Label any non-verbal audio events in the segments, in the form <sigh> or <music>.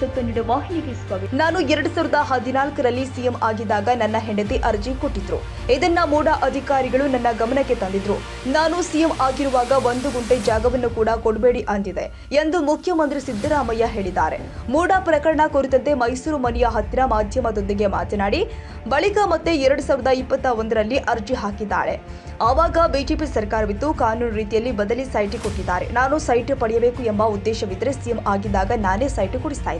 News ನೀಡುವ ವಾಹಿನಿಗೆ ನಾನು ಎರಡ್ ಸಾವಿರದ ಹದಿನಾಲ್ಕರಲ್ಲಿ ಸಿಎಂ ಆಗಿದ್ದಾಗ ನನ್ನ ಹೆಂಡತಿ ಅರ್ಜಿ ಕೊಟ್ಟಿದ್ರು. ಇದನ್ನ ಮೂಡ ಅಧಿಕಾರಿಗಳು ನನ್ನ ಗಮನಕ್ಕೆ ತಂದಿದ್ರು. ನಾನು ಸಿಎಂ ಆಗಿರುವಾಗ ಒಂದು ಗುಂಟೆ ಜಾಗವನ್ನು ಕೂಡ ಕೊಡಬೇಡಿ ಅಂದಿದೆ ಎಂದು ಮುಖ್ಯಮಂತ್ರಿ ಸಿದ್ದರಾಮಯ್ಯ ಹೇಳಿದ್ದಾರೆ. ಮೂಡ ಪ್ರಕರಣ ಕುರಿತಂತೆ ಮೈಸೂರು ಮನೆಯ ಹತ್ತಿರ ಮಾಧ್ಯಮದೊಂದಿಗೆ ಮಾತನಾಡಿ, ಬಳಿಕ ಮತ್ತೆ ಎರಡ್ ಸಾವಿರದ ಇಪ್ಪತ್ತ ಒಂದರಲ್ಲಿ ಅರ್ಜಿ ಹಾಕಿದ್ದಾಳೆ. ಆವಾಗ ಬಿಜೆಪಿ ಸರ್ಕಾರವಿದ್ದು ಕಾನೂನು ರೀತಿಯಲ್ಲಿ ಬದಲಿ ಸೈಟ್ ಕೊಟ್ಟಿದ್ದಾರೆ. ನಾನು ಸೈಟ್ ಪಡೆಯಬೇಕು ಎಂಬ ಉದ್ದೇಶವಿದ್ದರೆ ಸಿಎಂ ಆಗಿದ್ದಾಗ ನಾನೇ ಸೈಟ್ ಕೊಡಿಸ್ತಾ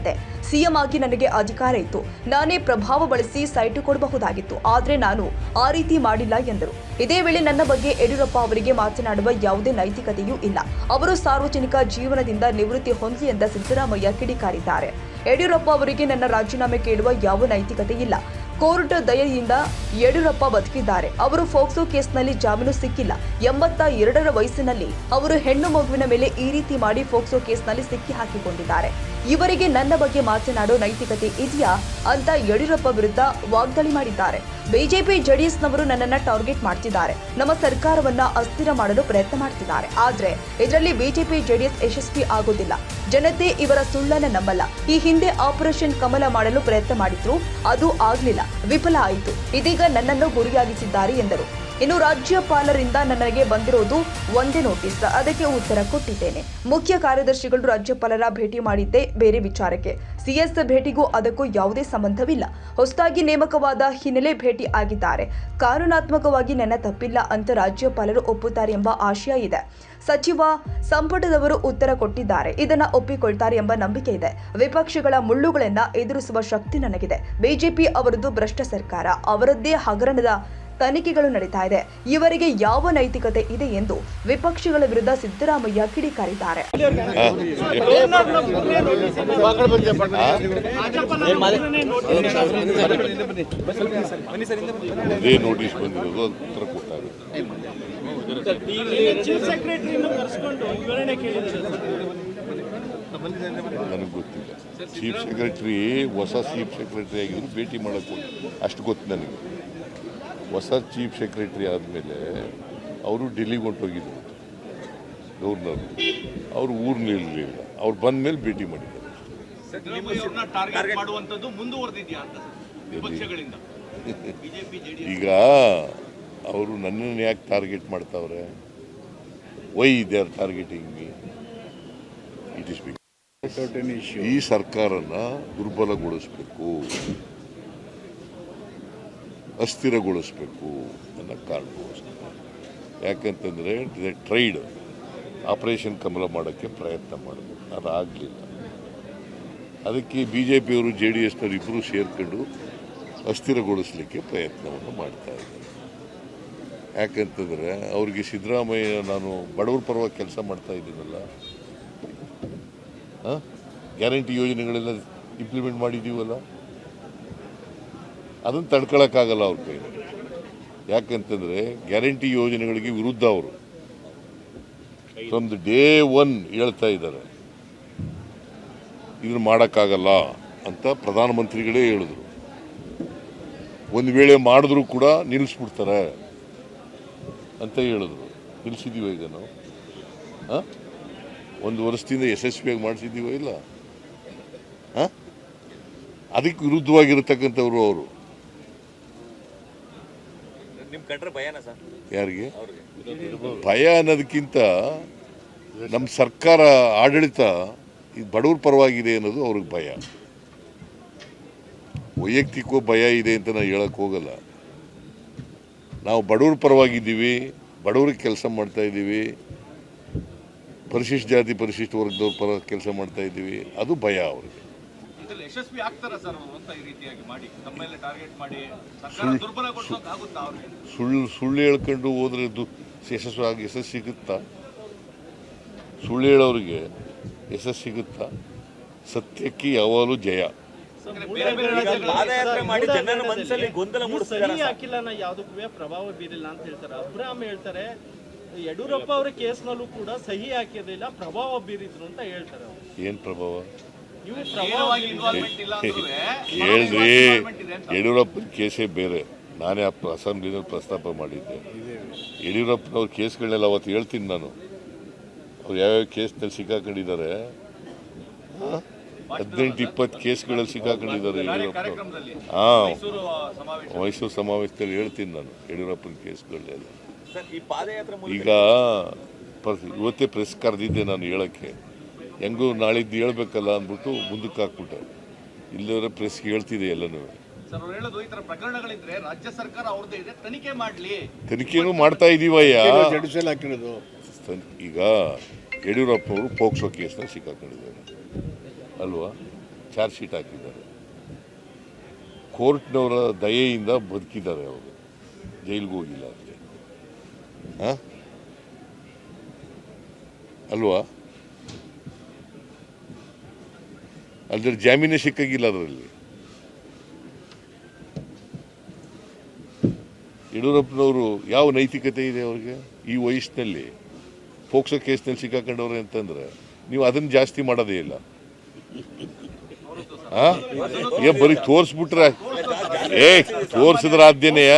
ಸಿಎಂ ಆಗಿ ನನಗೆ ಅಧಿಕಾರ ಇತ್ತು. ನಾನೇ ಪ್ರಭಾವ ಬಳಸಿ ಸೈಟು ಕೊಡಬಹುದಾಗಿತ್ತು. ಆದರೆ ನಾನು ಆ ರೀತಿ ಮಾಡಿಲ್ಲ ಎಂದರು. ಇದೇ ವೇಳೆ ನನ್ನ ಬಗ್ಗೆ ಯಡಿಯೂರಪ್ಪ ಅವರಿಗೆ ಮಾತನಾಡುವ ಯಾವುದೇ ನೈತಿಕತೆಯೂ ಇಲ್ಲ. ಅವರು ಸಾರ್ವಜನಿಕ ಜೀವನದಿಂದ ನಿವೃತ್ತಿ ಹೊಂದಲಿ ಎಂದ ಸಿದ್ದರಾಮಯ್ಯ ಕಿಡಿಕಾರಿದ್ದಾರೆ. ಯಡಿಯೂರಪ್ಪ ಅವರಿಗೆ ನನ್ನ ರಾಜೀನಾಮೆ ಕೇಳುವ ಯಾವ ನೈತಿಕತೆ ಇಲ್ಲ. ಕೋರ್ಟ್ ದಯೆಯಿಂದ ಯಡಿಯೂರಪ್ಪ ಬದುಕಿದ್ದಾರೆ. ಅವರು ಫೋಕ್ಸೋ ಕೇಸ್ನಲ್ಲಿ ಜಾಮೀನು ಸಿಕ್ಕಿಲ್ಲ. ಎಂಬತ್ತ ಎರಡರ ವಯಸ್ಸಿನಲ್ಲಿ ಅವರು ಹೆಣ್ಣು ಮಗುವಿನ ಮೇಲೆ ಈ ರೀತಿ ಮಾಡಿ ಫೋಕ್ಸೋ ಕೇಸ್ನಲ್ಲಿ ಸಿಕ್ಕಿ ಹಾಕಿಕೊಂಡಿದ್ದಾರೆ. ಇವರಿಗೆ ನನ್ನ ಬಗ್ಗೆ ಮಾತನಾಡೋ ನೈತಿಕತೆ ಇದೆಯಾ ಅಂತ ಯಡಿಯೂರಪ್ಪ ವಿರುದ್ಧ ವಾಗ್ದಾಳಿ ಮಾಡಿದ್ದಾರೆ. ಬಿಜೆಪಿ, ಜೆಡಿಎಸ್ನವರು ನನ್ನನ್ನ ಟಾರ್ಗೆಟ್ ಮಾಡ್ತಿದ್ದಾರೆ. ನಮ್ಮ ಸರ್ಕಾರವನ್ನ ಅಸ್ಥಿರ ಮಾಡಲು ಪ್ರಯತ್ನ ಮಾಡ್ತಿದ್ದಾರೆ. ಆದ್ರೆ ಇದರಲ್ಲಿ ಬಿಜೆಪಿ, ಜೆಡಿಎಸ್ ಯಶಸ್ವಿ ಆಗೋದಿಲ್ಲ. ಜನತೆ ಇವರ ಸುಳ್ಳನ್ನ ನಂಬಲ್ಲ. ಈ ಹಿಂದೆ ಆಪರೇಷನ್ ಕಮಲ ಮಾಡಲು ಪ್ರಯತ್ನ ಮಾಡಿದ್ರು. ಅದು ಆಗ್ಲಿಲ್ಲ. ವಿಫಲ ಆಯಿತು. ಇದೀಗ ನನ್ನನ್ನು ಗುರಿಯಾಗಿಸಿದ್ದಾರೆ ಎಂದರು. ಇನ್ನು ರಾಜ್ಯಪಾಲರಿಂದ ನನಗೆ ಬಂದಿರೋದು ಒಂದೇ ನೋಟಿಸ್. ಅದಕ್ಕೆ ಉತ್ತರ ಕೊಟ್ಟಿದ್ದೇನೆ. ಮುಖ್ಯ ಕಾರ್ಯದರ್ಶಿಗಳು ರಾಜ್ಯಪಾಲರ ಭೇಟಿ ಮಾಡಿದ್ದೇ ಬೇರೆ ವಿಚಾರಕ್ಕೆ. ಸಿಎಸ್ ಭೇಟಿಗೂ ಅದಕ್ಕೂ ಯಾವುದೇ ಸಂಬಂಧವಿಲ್ಲ. ಹೊಸದಾಗಿ ನೇಮಕವಾದ ಹಿನ್ನೆಲೆ ಭೇಟಿ ಆಗಿದ್ದಾರೆ. ಕಾನೂನಾತ್ಮಕವಾಗಿ ನನ್ನ ತಪ್ಪಿಲ್ಲ ಅಂತ ರಾಜ್ಯಪಾಲರು ಒಪ್ಪುತ್ತಾರೆ ಎಂಬ ಆಶಯ ಇದೆ. ಸಚಿವ ಸಂಪುಟದವರು ಉತ್ತರ ಕೊಟ್ಟಿದ್ದಾರೆ. ಇದನ್ನ ಒಪ್ಪಿಕೊಳ್ತಾರೆ ಎಂಬ ನಂಬಿಕೆ ಇದೆ. ವಿಪಕ್ಷಗಳ ಮುಳ್ಳುಗಳನ್ನ ಎದುರಿಸುವ ಶಕ್ತಿ ನನಗಿದೆ. ಬಿಜೆಪಿ ಅವರದ್ದು ಭ್ರಷ್ಟ ಸರ್ಕಾರ. ಅವರದ್ದೇ ಹಗರಣದ ತನಿಖೆಗಳು ನಡೀತಾ ಇದೆ. ಇವರಿಗೆ ಯಾವ ನೈತಿಕತೆ ಇದೆ ಎಂದು ವಿಪಕ್ಷಗಳ ವಿರುದ್ಧ ಸಿದ್ದರಾಮಯ್ಯ ಕಿಡಿಕಾರಿದ್ದಾರೆ. ನೋಟಿಸ್ ಬಂದಿರೋದು ಉತ್ತರ ನನಗೆ ಗೊತ್ತಿಲ್ಲ. ಚೀಫ್ ಸೆಕ್ರೆಟರಿ ಹೊಸ ಚೀಫ್ ಸೆಕ್ರೆಟರಿ ಆಗಿದ್ರು ಭೇಟಿ ಮಾಡೋಕ್ಕೆ ಅಷ್ಟು ಗೊತ್ತು ನನಗೆ. ಹೊಸ ಚೀಫ್ ಸೆಕ್ರೆಟರಿ ಆದಮೇಲೆ ಅವರು ಡೆಲ್ಲಿಗೆ ಹೊಂಟೋಗಿದ್ರು. ಗವರ್ನರ್ ಅವರು ಊರಿನಲ್ಲಿರಲಿಲ್ಲ ಅವ್ರು ಬಂದ ಮೇಲೆ ಭೇಟಿ ಮಾಡಿದ್ದಾರೆ. ಸಿದ್ದರಾಮಯ್ಯ ಟಾರ್ಗೆಟ್ ಮಾಡುವಂತದ್ದು ಮುಂದುವರೆದಿದ್ಯಾ ಅಂತ ವಿಪಕ್ಷಗಳಿಂದ? <laughs> BJP JDS. ಈಗ ಅವರು ನನ್ನನ್ನು ಯಾಕೆ ಟಾರ್ಗೆಟ್ ಮಾಡ್ತಾವ್ರೆ? Why they are targeting me it is ಈ ಸರ್ಕಾರನ ದುರ್ಬಲಗೊಳಿಸಬೇಕು. ಅಸ್ಥಿರಗೊಳಿಸಬೇಕು ಅನ್ನೋ ಕಾರಣಕ್ಕೋಸ್ಕರ. ಯಾಕಂತಂದರೆ ಟ್ರೈಡ್. ಆಪರೇಷನ್ ಕಮಲ ಮಾಡೋಕ್ಕೆ ಪ್ರಯತ್ನ ಮಾಡಿದ್ರು ಅದಾಗಲಿಲ್ಲ. ಅದಕ್ಕೆ ಬಿ ಜೆ ಪಿಯವರು ಜೆ ಡಿ ಎಸ್ನವರು ಇಬ್ಬರು ಸೇರ್ಕೊಂಡು ಅಸ್ಥಿರಗೊಳಿಸಲಿಕ್ಕೆ ಪ್ರಯತ್ನವನ್ನು ಮಾಡ್ತಾ ಇದ್ದಾರೆ. ಯಾಕಂತಂದರೆ ಅವರಿಗೆ ಸಿದ್ದರಾಮಯ್ಯ ನಾನು ಬಡವ್ರ ಪರವಾಗಿ ಕೆಲಸ ಮಾಡ್ತಾ ಇದ್ದೀನಲ್ಲ. ಗ್ಯಾರಂಟಿ ಯೋಜನೆಗಳೆಲ್ಲ ಇಂಪ್ಲಿಮೆಂಟ್ ಮಾಡಿದ್ದೀವಲ್ಲ? ಅದನ್ನು ತಡ್ಕೊಳಕ್ಕಾಗಲ್ಲ ಅವ್ರ. ಕೈ ಯಾಕಂತಂದರೆ ಗ್ಯಾರಂಟಿ ಯೋಜನೆಗಳಿಗೆ ವಿರುದ್ಧ ಅವರು. ಫ್ರಮ್ ಡೇ ಒನ್ ಹೇಳ್ತಾ ಇದ್ದಾರೆ. ಇದನ್ನು ಮಾಡೋಕ್ಕಾಗಲ್ಲ ಅಂತ ಪ್ರಧಾನಮಂತ್ರಿಗಳೇ ಹೇಳಿದ್ರು. ಒಂದು ವೇಳೆ ಮಾಡಿದ್ರು ಕೂಡ ನಿಲ್ಲಿಸ್ಬಿಡ್ತಾರೆ ಅಂತ ಹೇಳಿದ್ರು. ನಿಲ್ಲಿಸಿದ್ದೀವ ಈಗ ನಾವು? ಹಾಂ? ಒಂದು ವರ್ಷದಿಂದ ಯಶಸ್ವಿಯಾಗಿ ಮಾಡಿಸಿದ್ದೀವೋ ಇಲ್ಲ? ಹಾಂ? ಅದಕ್ಕೆ ವಿರುದ್ಧವಾಗಿರತಕ್ಕಂಥವ್ರು ಅವರು. ಯಾರಿಗೆ? ಭಯ ಅನ್ನೋದಕ್ಕಿಂತ ನಮ್ಮ ಸರ್ಕಾರ ಆಡಳಿತ ಇದು ಬಡವ್ರ ಪರವಾಗಿದೆ ಅನ್ನೋದು ಅವ್ರಿಗೆ ಭಯ. ವೈಯಕ್ತಿಕವೂ ಭಯ ಇದೆ ಅಂತ ನಾನು ಹೇಳಕ್ಕೆ ಹೋಗಲ್ಲ. ನಾವು ಬಡವ್ರ ಪರವಾಗಿದ್ದೀವಿ ಬಡವ್ರಿಗೆ ಕೆಲಸ ಮಾಡ್ತಾ ಇದ್ದೀವಿ ಪರಿಶಿಷ್ಟ ಜಾತಿ ಪರಿಶಿಷ್ಟ ವರ್ಗದವ್ರ ಪರ ಕೆಲಸ ಮಾಡ್ತಾ ಇದ್ದೀವಿ ಅದು ಭಯ ಅವ್ರಿಗೆ. ಯಶಸ್ವಿ ಆಗ್ತಾರ ಸರ್ ಅವರು ಅಂತ ಈ ರೀತಿಯಾಗಿ ಮಾಡಿ ತಮ್ಮೆಲ್ಲ ಟಾರ್ಗೆಟ್ ಮಾಡಿ ಸರ್ಕಾರ ದುರ್ಬಲಗೊಳಿಸೋಕೆ ಆಗುತ್ತಾ ಅವ್ರಿಗೆ? ಸುಳ್ಳು ಸುಳ್ಳು ಹೇಳ್ಕೊಂಡು ಹೋದ್ರೆ ದು ಯಶಸ್ವಿ ಆಗಿ ಯಶಸ್ಸು ಸಿಗುತ್ತಾ? ಸುಳ್ಳು ಹೇಳೋರಿಗೆ ಯಶಸ್ಸು ಸಿಗುತ್ತಾ? ಸತ್ಯಕ್ಕೆ ಯಾವಾಗಲೂ ಜಯ. ಹಾಕಿಲ್ಲ ನಾ ಯಾವುದಕ್ಕೂ ಪ್ರಭಾವ ಬೀರಿಲ್ಲ ಅಂತ ಹೇಳ್ತಾರೆ. ಅಬ್ರಾಮ್ ಹೇಳ್ತಾರೆ ಯಡಿಯೂರಪ್ಪ ಅವರ ಕೇಸ್ನಲ್ಲೂ ಕೂಡ ಸಹಿ ಹಾಕಿರಲಿಲ್ಲ ಪ್ರಭಾವ ಬೀರಿದ್ರು ಅಂತ ಹೇಳ್ತಾರೆ ಏನು ಪ್ರಭಾವ? ಹೇಳ್ರಿ. ಯಡಿಯೂರಪ್ಪನ ಕೇಸೇ ಬೇರೆ. ನಾನೇ ಆ ಅಸೆಂಬ್ಲಿನಲ್ಲಿ ಪ್ರಸ್ತಾಪ ಮಾಡಿದ್ದೆ. ಯಡಿಯೂರಪ್ಪನವ್ರ ಕೇಸ್ಗಳನ್ನೆಲ್ಲ ಅವತ್ತು ಹೇಳ್ತೀನಿ ನಾನು. ಅವ್ರು ಯಾವ್ಯಾವ ಕೇಸ್ನಲ್ಲಿ ಸಿಕ್ಕಾಕೊಂಡಿದ್ದಾರೆ? ಹದಿನೆಂಟು ಇಪ್ಪತ್ತು ಕೇಸ್ಗಳಲ್ಲಿ ಸಿಕ್ಕಾಕೊಂಡಿದ್ದಾರೆ ಯಡಿಯೂರಪ್ಪ ಹಾಂ. ಮೈಸೂರು ಸಮಾವೇಶದಲ್ಲಿ ಹೇಳ್ತೀನಿ ನಾನು ಯಡಿಯೂರಪ್ಪನ ಕೇಸ್ಗಳನ್ನೆಲ್ಲ. ಈಗ ಇವತ್ತೇ ಪ್ರೆಸ್ ಕರೆದಿದ್ದೆ ನಾನು ಹೇಳಕ್ಕೆ. ಹೆಂಗೂ ನಾಳಿದ್ದು ಹೇಳ್ಬೇಕಲ್ಲ ಅಂದ್ಬಿಟ್ಟು ಮುಂದಕ್ಕೆ ಹಾಕ್ಬಿಟ್ಟೆ. ಇಲ್ಲದ್ರೆ ಪ್ರೆಸ್ ಹೇಳ್ತಿದೆ ಎಲ್ಲನೂ. ಸರ್ ಅವ್ರು ಹೇಳೋದು ಈ ತರ ಪ್ರಕರಣಗಳಿದ್ರೆ ರಾಜ್ಯ ಸರ್ಕಾರ ಅವ್ರದ್ದೇ ಇದೆ ತನಿಖೆ ಮಾಡ್ಲಿ. ತನಿಖೆನೂ ಮಾಡ್ತಾ ಇದೀವಯ್ಯ. ಈಗ ಯಡಿಯೂರಪ್ಪ ಅವರು ಪೋಕ್ಸೋ ಕೇಸ್ನ ಸಿಕ್ಕಾಕೊಂಡಿದ್ದಾರೆ. ಅಲ್ವಾ? ಚಾರ್ಜ್ ಶೀಟ್ ಹಾಕಿದ್ದಾರೆ. ಕೋರ್ಟ್ನವರ ದಯೆಯಿಂದ ಬದುಕಿದ್ದಾರೆ ಅವರು. ಜೈಲಿಗೆ ಹೋಗಿಲ್ಲ ಅಲ್ಲಿ ಹಾಂ? ಅಲ್ವಾ? ಅದ್ರ ಜಾಮೀನೇ ಸಿಕ್ಕಾಗಿಲ್ಲ ಅದರಲ್ಲಿ. ಯಡಿಯೂರಪ್ಪನವರು ಯಾವ ನೈತಿಕತೆ ಇದೆ ಅವ್ರಿಗೆ? ಈ ವಯಸ್ಸಿನಲ್ಲಿ, ಪೋಕ್ಸೋ ಕೇಸ್ನಲ್ಲಿ ಸಿಕ್ಕಾಕೊಂಡವ್ರೆ ಅಂತಂದ್ರೆ ನೀವು ಅದನ್ನ ಜಾಸ್ತಿ ಮಾಡೋದೇ ಇಲ್ಲ? ಏ, ಬರೀ ತೋರಿಸ್ಬಿಟ್ರೆ ಏ, ತೋರಿಸಿದ್ರ ಆದ್ಯನೆಯ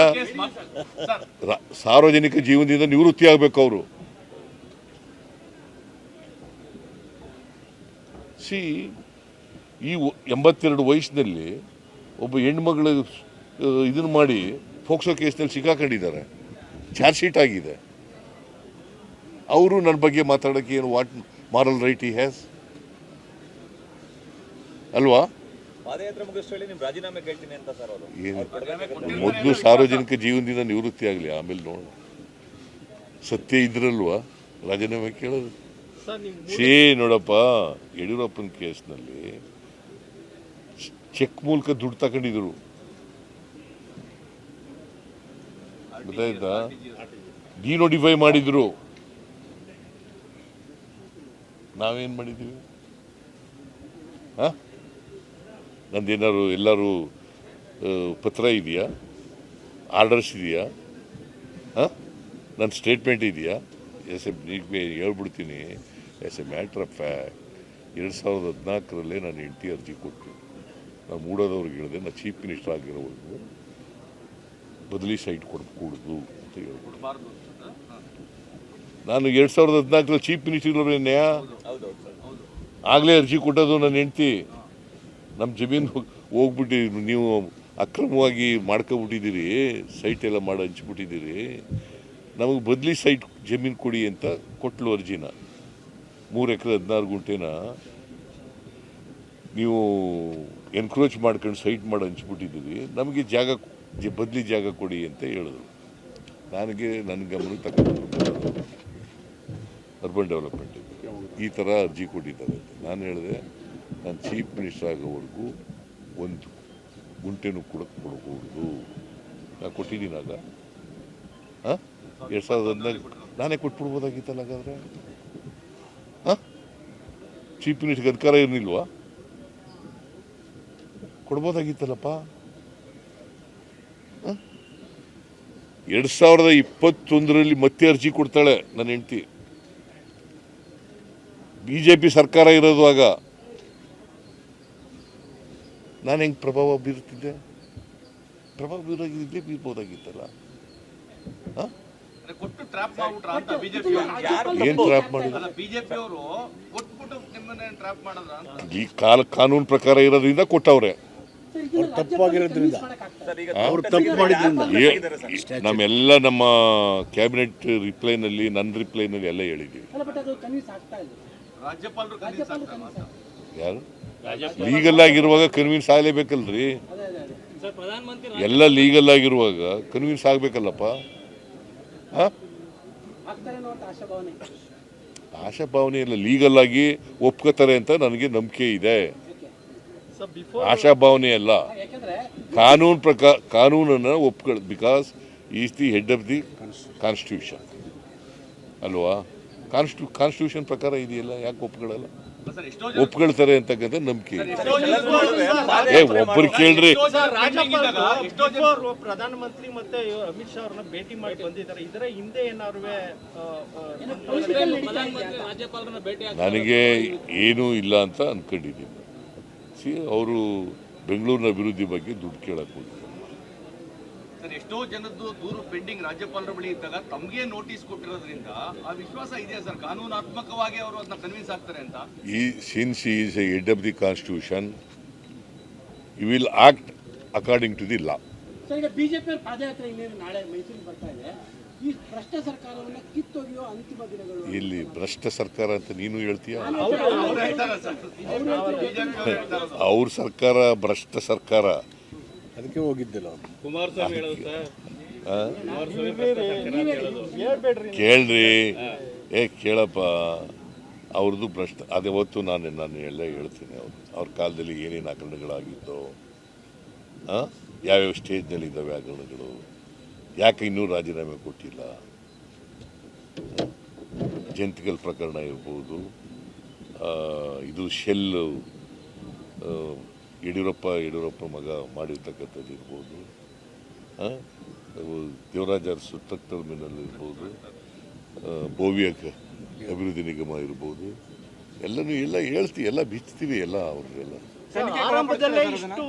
ಸರ್ ಸಾರ್ವಜನಿಕ ಜೀವನದಿಂದ ನಿವೃತ್ತಿ ಆಗ್ಬೇಕು ಅವರು. ಸಿ ಈ ಎಂಬತ್ತೆರಡು ವಯಸ್ಸಿನಲ್ಲಿ ಒಬ್ಬ ಹೆಣ್ಮಗಳು ಇದನ್ನು ಮಾಡಿ ಫೋಕ್ಸೋ ಕೇಸ್ನಲ್ಲಿ ಸಿಕ್ಕಾಕೊಂಡಿದ್ದಾರೆ. ಚಾರ್ಜ್ ಶೀಟ್ ಆಗಿದೆ. ಅವರು ನನ್ನ ಬಗ್ಗೆ ಮಾತಾಡೋಕ್ಕೆ ಏನು what moral right he has? ಅಲ್ವಾ? ಮೊದಲು ಸಾರ್ವಜನಿಕ ಜೀವನದಿಂದ ನಿವೃತ್ತಿ ಆಗಲಿ ಆಮೇಲೆ ನೋಡೋಣ. ಸತ್ಯ ಇದ್ರಲ್ವಾ? ರಾಜೀನಾಮೆ ಕೇಳೋದು. ಸರ್ ನೀವು ಸೇ ನೋಡಪ್ಪ ಯಡಿಯೂರಪ್ಪನ ಕೇಸ್ನಲ್ಲಿ ಚೆಕ್ ಮೂಲಕ ದುಡ್ಡು ತಗೊಂಡಿದ್ರು. ಗೊತ್ತಾಯ್ತಾ? ಡಿನೋಟಿಫೈ ಮಾಡಿದ್ರು. ನಾವೇನ್ ಮಾಡಿದ್ದೀವಿ? ಹಾ? ನಂದೇನಾದ್ರು ಎಲ್ಲರೂ ಪತ್ರ ಇದೆಯಾ? ಆರ್ಡರ್ಸ್ ಇದೆಯಾ? ಹಾಂ? ನನ್ನ ಸ್ಟೇಟ್ಮೆಂಟ್ ಇದೆಯಾ? ಎಸ್ ಎ ಹೇಳ್ಬಿಡ್ತೀನಿ. As a matter of fact. ಎರಡು ಸಾವಿರದ ಹದಿನಾಲ್ಕರಲ್ಲೇ ನಾನು ಎಂಟಿ ಅರ್ಜಿ ಕೊಟ್ಟು. ನಾನು ಮೂಡೋದವ್ರಿಗೆ ಹೇಳಿದೆ, ನಾ ಚೀಫ್ ಮಿನಿಸ್ಟರ್ ಆಗಿರೋವರೆಗೂ ಬದಲಿ ಸೈಟ್ ಕೊಡಕೂಡ್ದು ಅಂತ ಹೇಳ್ಬೋದು. ನಾನು ಎರಡು ಸಾವಿರದ ಹದಿನಾಲ್ಕರಲ್ಲಿ ಚೀಫ್ ಮಿನಿಸ್ಟರ್ ಇರೋನೇ ಆಗಲೇ ಅರ್ಜಿ ಕೊಟ್ಟದು ನನ್ನ ಹೆಂಡ್ತಿ. ನಮ್ಮ ಜಮೀನು ಹೋಗ್ಬಿಟ್ಟು, ನೀವು ಅಕ್ರಮವಾಗಿ ಮಾಡ್ಕೊಬಿಟ್ಟಿದ್ದೀರಿ ಸೈಟ್ ಎಲ್ಲ ಮಾಡಿ ಹಂಚ್ಬಿಟ್ಟಿದ್ದೀರಿ. ನಮಗೆ ಬದಲಿ ಸೈಟ್ ಜಮೀನು ಕೊಡಿ ಅಂತ ಕೊಟ್ಲು ಅರ್ಜಿನ. ಮೂರು ಎಕರೆ ಹದಿನಾರು ಗುಂಟೆನ. ನೀವು ಎನ್ಕ್ರೋಚ್ ಮಾಡ್ಕೊಂಡು ಸೈಟ್ ಮಾಡಿ ಹಂಚ್ಬಿಟ್ಟಿದ್ದೀವಿ ನಮಗೆ ಜಾಗ ಬದಲಿ ಜಾಗ ಕೊಡಿ ಅಂತ ಹೇಳಿದ್ರು. ನನಗೆ ನನ್ನ ಗಮನಕ್ಕೆ ತಗೊಂಡು ಅರ್ಬನ್ ಡೆವಲಪ್ಮೆಂಟ್ ಈ ಥರ ಅರ್ಜಿ ಕೊಟ್ಟಿದ್ದಾರೆ ನಾನು ಹೇಳಿದೆ, ನಾನು ಚೀಫ್ ಮಿನಿಸ್ಟರ್ ಆಗೋವರೆಗೂ ಒಂದು ಗುಂಟೆನೂ ಕೂಡ ಕೊಡಬಹುದು ನಾನು ಕೊಟ್ಟಿದ್ದೀನಾಗ ಹಾಂ? ಎರಡು ಸಾವಿರದ ಹದಿನಾಲ್ಕು ನಾನೇ ಕೊಟ್ಬಿಡ್ಬೋದಾಗಿತ್ತಲ್ಲ ಹಾಗಾದ್ರೆ? ಹಾಂ? ಚೀಫ್ ಮಿನಿಸ್ಟರ್ಗೆ ಅಧಿಕಾರ ಇರಲಿಲ್ವಾ? ಕೊಡ್ಬೋದಾಗಿತ್ತಲ್ಲಪ್ಪ? ಎರಡು ಸಾವಿರದ ಇಪ್ಪತ್ತೊಂದರಲ್ಲಿ ಮತ್ತೆ ಅರ್ಜಿ ಕೊಡ್ತಾಳೆ ನನ್ನ ಹೆಂಡತಿ. ಬಿ ಜೆ ಪಿ ಸರ್ಕಾರ ಇರೋದು ಆಗ. ನಾನು ಹೆಂಗೆ ಪ್ರಭಾವ ಬೀರುತ್ತಿದ್ದೆ ಪ್ರಭಾವ ಬೀರಾಗಿದ್ದೆ ಬೀರ್ಬೋದಾಗಿತ್ತಲ್ಲ. ಹಾಂ? ಅಂದ್ರೆ ಕೊಟ್ಟು ಟ್ರ್ಯಾಪ್ ಮಾಡ್ಬಿಟ್ರ ಅಂತ ಬಿಜೆಪಿ ಏನು ಟ್ರ್ಯಾಪ್ ಮಾಡಿದ್ರು? ಅಲ್ಲ ಬಿಜೆಪಿ ಅವರು ಕೊಟ್ಬಿಟ್ಟು ನಿಮ್ಮನ್ನ ಟ್ರ್ಯಾಪ್ ಮಾಡಿದ್ರ ಅಂತ. ಈ ಕಾಲ ಕಾನೂನು ಪ್ರಕಾರ ಇರೋದ್ರಿಂದ ಕೊಟ್ಟವ್ರೆ. ಅವ್ರು ತಪ್ಪಾಗಿರೋದ್ರಿಂದ. ಸರ್ ಈಗ ಅವ್ರು ತಪ್ಪು ಮಾಡಿದ್ರಿಂದ ನಮ್ಮೆಲ್ಲ ನಮ್ಮ ಕ್ಯಾಬಿನೆಟ್ ರಿಪ್ಲೈನಲ್ಲಿ ನನ್ನ ರಿಪ್ಲೈನಲ್ಲಿ ಎಲ್ಲ ಹೇಳಿದ್ದೀವಿ. ಅಲ್ಲ ಬಟ್ ಅದು ಕನ್ವಿನ್ಸ್ ಆಗ್ತಾ ಇಲ್ಲ. ರಾಜ್ಯಪಾಲರು ಕನ್ವಿನ್ಸ್ ಆಗ್ತಾರ ಅಂತ ಯಾರು? ಲೀಗಲ್ ಆಗಿರುವಾಗ ಕನ್ವಿನ್ಸ್ ಆಗಲೇಬೇಕಲ್ರಿ. ಅದೇ ಅದೇ ಅದೇ. ಸರ್ ಪ್ರಧಾನಮಂತ್ರಿ ಎಲ್ಲ ಲೀಗಲ್ ಆಗಿರುವಾಗ ಕನ್ವಿನ್ಸ್ ಆಗಬೇಕಲ್ಲಪ್ಪ. ಆಶಾಭಾವನೆ. ಎಲ್ಲ ಇಲ್ಲ. ಲೀಗಲ್ ಆಗಿ ಒಪ್ಕೋತಾರೆ ಅಂತ ನನಗೆ ನಂಬಿಕೆ ಇದೆ. ಆಶಾಭಾವನೆ ಅಲ್ಲ. ಕಾನೂನು ಪ್ರಕಾರ ಕಾನೂನನ್ನು ಒಪ್ಕೊಳ್ because is the head of the constitution ಅಲ್ವಾ? ಕಾನ್ಸ್ಟಿ ಕಾನ್ಸ್ಟಿಟ್ಯೂಷನ್ ಪ್ರಕಾರ ಇದೆಯಲ್ಲ? ಯಾಕೆ ಒಪ್ಕೊಳ್ಳಲ್ಲ ಒಪ್ಕೊಳ್ತಾರೆ ಅಂತಕ್ಕಂಥ ನಂಬಿಕೆ ಏ ಒಬ್ಬರು ಕೇಳ್ರಿ. ಪ್ರಧಾನಮಂತ್ರಿ ಮತ್ತೆ ಅಮಿತ್ ಶಾ ಅವ್ರನ್ನ ಭೇಟಿ ಮಾಡಿ ಬಂದಿದ್ದಾರೆ. ಇದರ ಹಿಂದೆ ಏನಾದ್ರು ನನಗೆ ಏನೂ ಇಲ್ಲ ಅಂತ ಅನ್ಕೊಂಡಿದ್ದೀನಿ. ಸಿ ಅವರು ಬೆಂಗಳೂರಿನ ಅಭಿವೃದ್ಧಿ ಬಗ್ಗೆ ದುಡ್ಡು ಕೇಳಕ್ಕೆ ಹೋಗಿದ್ದಾರೆ ಸರ್ ಎಷ್ಟೋ ಜನದ್ದು ದೂರು ಪೆಂಡಿಂಗ್ ರಾಜ್ಯಪಾಲರ ಬಳಿ ಇದ್ದಾಗ ತಮಗೆ ನೋಟಿಸ್ ಕೊಟ್ಟಿರೋದ್ರಿಂದ ಆ ವಿಶ್ವಾಸ ಇದೆಯಾ ಸರ್? ಕಾನೂನಾತ್ಮಕವಾಗಿ ಅವರು ಅದನ್ನ ಕನ್ವಿನ್ಸ್ ಆಗ್ತಾರೆ ಅಂತ. He since is a head of the constitution you will act according to the law sir ಈಗ ಬಿಜೆಪಿ ಪಾದಯಾತ್ರೆ ಇನ್ನೇನು ನಾಳೆ ಮೈಸೂರಿಗೆ ಬರ್ತಾ ಇದೆ. ಈ ಭ್ರಷ್ಟ ಸರ್ಕಾರವನ್ನ ಕಿತ್ತೊಗೆಯೋ ಅಂತಿಮ ದಿನಗಳು. ಇಲ್ಲಿ ಭ್ರಷ್ಟ ಸರ್ಕಾರ ಅಂತ ನೀನು ಹೇಳ್ತೀಯ? ಅವ್ರು ಹೇಳ್ತಾರೆ ಸರ್. ಬಿಜೆಪಿ ಅವ್ರ ಸರ್ಕಾರ ಭ್ರಷ್ಟ ಸರ್ಕಾರ. ಅದಕ್ಕೆ ಹೋಗಿದ್ದಿಲ್ಲ ಕೇಳ್ರಿ. ಏ ಕೇಳಪ್ಪ. ಅವ್ರದ್ದು ಭ್ರಷ್ಟ. ಅದೇ ನಾನು ನಾನು ಹೇಳೇ ಹೇಳ್ತೀನಿ ಅವ್ರು. ಅವ್ರ ಕಾಲದಲ್ಲಿ ಏನೇನು ಹಗರಣಗಳಾಗಿದ್ದೋ ಆ? ಯಾವ್ಯಾವ ಸ್ಟೇಜ್ನಲ್ಲಿ ಇದ್ದಾವೆ ಹಗರಣಗಳು ಯಾಕೆ ಇನ್ನೂ ರಾಜೀನಾಮೆ ಕೊಟ್ಟಿಲ್ಲ? ಜಂತಿಕಲ್ ಪ್ರಕರಣ ಇರ್ಬೋದು. ಇದು ಶೆಲ್ ಯಡಿಯೂರಪ್ಪ ಯಡಿಯೂರಪ್ಪ ಮಗ ಮಾಡಿರ್ತಕ್ಕಂಥದ್ದು ಇರ್ಬೋದು. ದೇವರಾಜ ಅರಸು ಟ್ರಕ್ಟರ್ ಟರ್ಮಿನಲ್ ಇರ್ಬೋದು. ಭವ್ಯ ಅಭಿವೃದ್ಧಿ ನಿಗಮ ಇರ್ಬೋದು. ಎಲ್ಲನೂ ಎಲ್ಲ ಹೇಳ್ತೀವಿ ಎಲ್ಲ ಬಿಚ್ತೀವಿ ಎಲ್ಲ ಅವ್ರನ್ನೆಲ್ಲ ಆರಂಭದಲ್ಲೇ ಇಷ್ಟು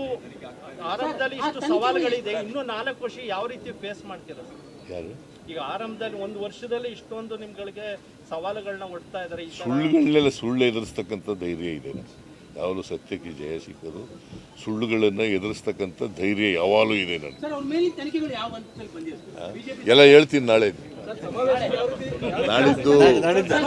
ಆರಂಭದಲ್ಲಿ ಇಷ್ಟು ಸವಾಲುಗಳಿದೆ. ಇನ್ನು ನಾಲ್ಕು ವರ್ಷ ಯಾವ ರೀತಿ ಫೇಸ್ ಮಾಡ್ತೀರಾ ಯಾರು? ಈಗ ಆರಂಭದಲ್ಲಿ ಒಂದು ವರ್ಷದಲ್ಲಿ ಇಷ್ಟೊಂದು ನಿಮ್ಗಳಿಗೆ ಸವಾಲುಗಳನ್ನ ಒಡ್ತಾ ತರ ಸುಳ್ಳುಗಳನ್ನೆಲ್ಲ ಸುಳ್ಳು ಎದುರಿಸ್ತಕ್ಕಂಥ ಧೈರ್ಯ ಇದೆ. ಯಾವಾಗಲೂ ಸತ್ಯಕ್ಕೆ ಜಯ ಸಿಕ್ಕರು ಸುಳ್ಳುಗಳನ್ನು ಎದುರಿಸ್ತಕ್ಕಂಥ ಧೈರ್ಯ ಯಾವಾಗಲೂ ಇದೆ ನನಗೆ. ಎಲ್ಲ ಹೇಳ್ತೀನಿ ನಾಳೆ. ನಾಳಿದ್ದು ನಾಳಿದ್ದು